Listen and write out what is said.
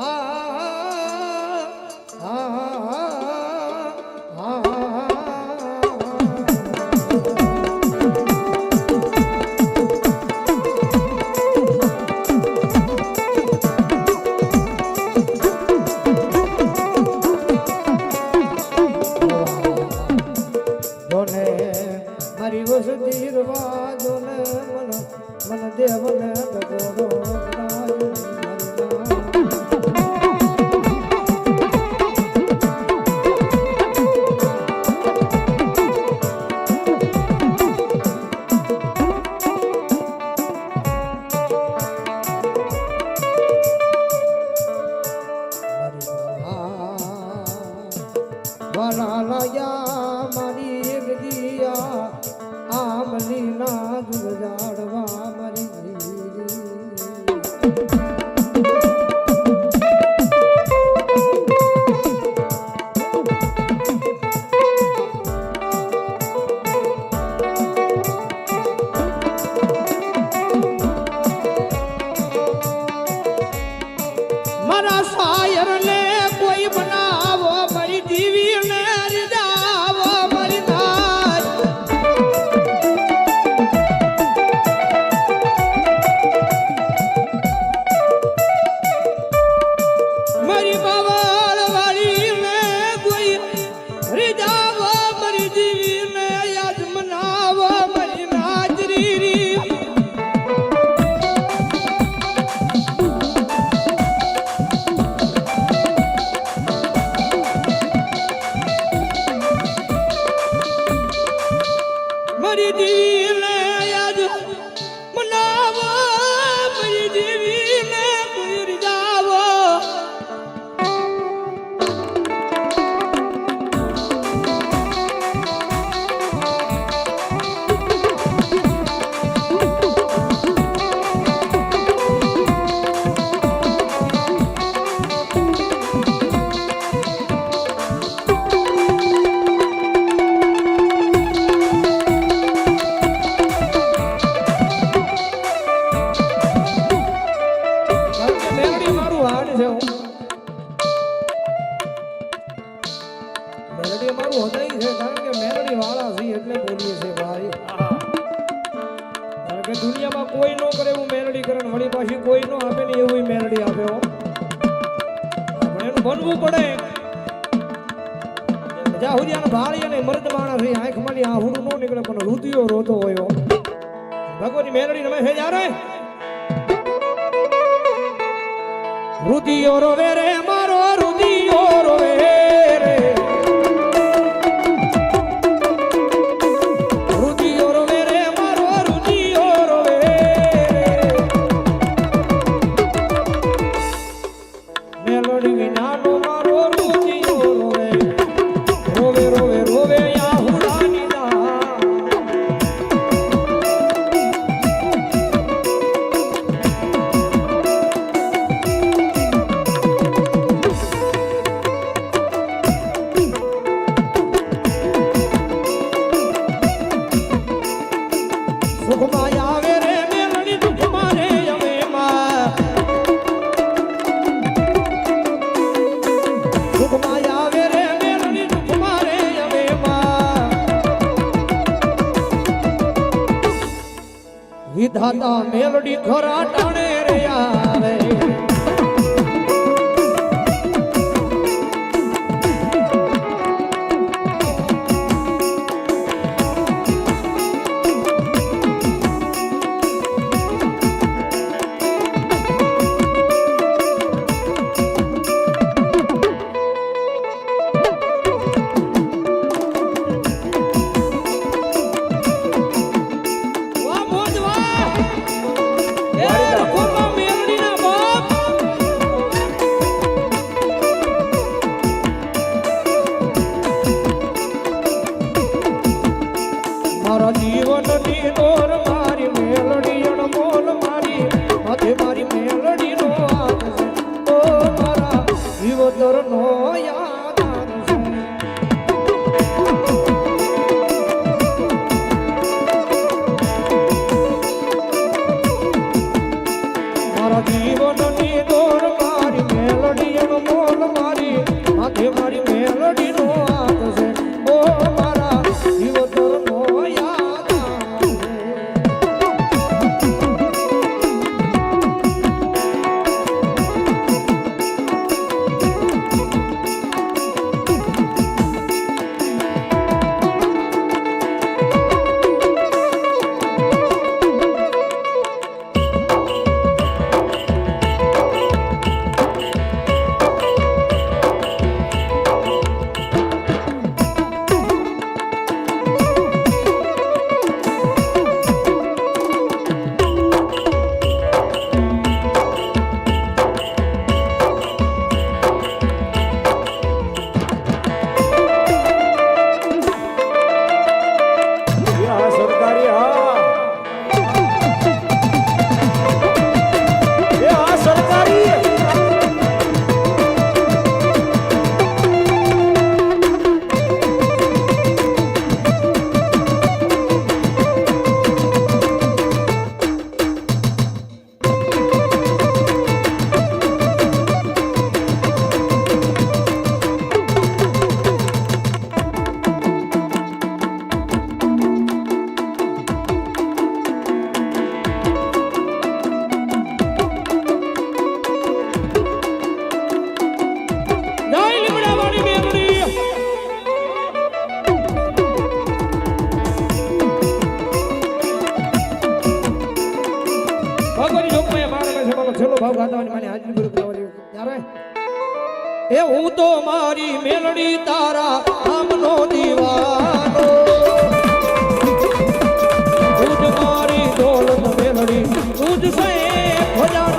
Oh. जा મેલડી મારું હૃદય છે, કારણ કે મેલડી વાળા છે એટલે બોલીએ છે ભાઈ. કારણ કે દુનિયામાં કોઈ નો કરે એવું મેલડી કરે વળી પાછી કોઈ નો આપે ને એવું મેલડી આપે હો. આપણે એનું બનવું પડે. જ્યાં સુધી આને ભાળી અને મર્દ માણસ એ આંખ આંખમાંથી આહુડું નો નીકળે, પણ રુધિયો રોતો હોય. ભગવાનની મેલડી રમે છે જ્યારે? રુદિયો રોવે રે મારો સુખમાં આવે રે, મેલડી દુઃખમાં રે, હવે સુખમાં આવે રે, મેલડી દુઃખમાં રે, હવે વિધાતા મેલડી ખરા ટાણે રે, આવે. করুন એ હું તો મારી મેલડી તારા આમનો દીવાનો. તું જ મારી દોલત મેલડી, તું જ સે ખજાનો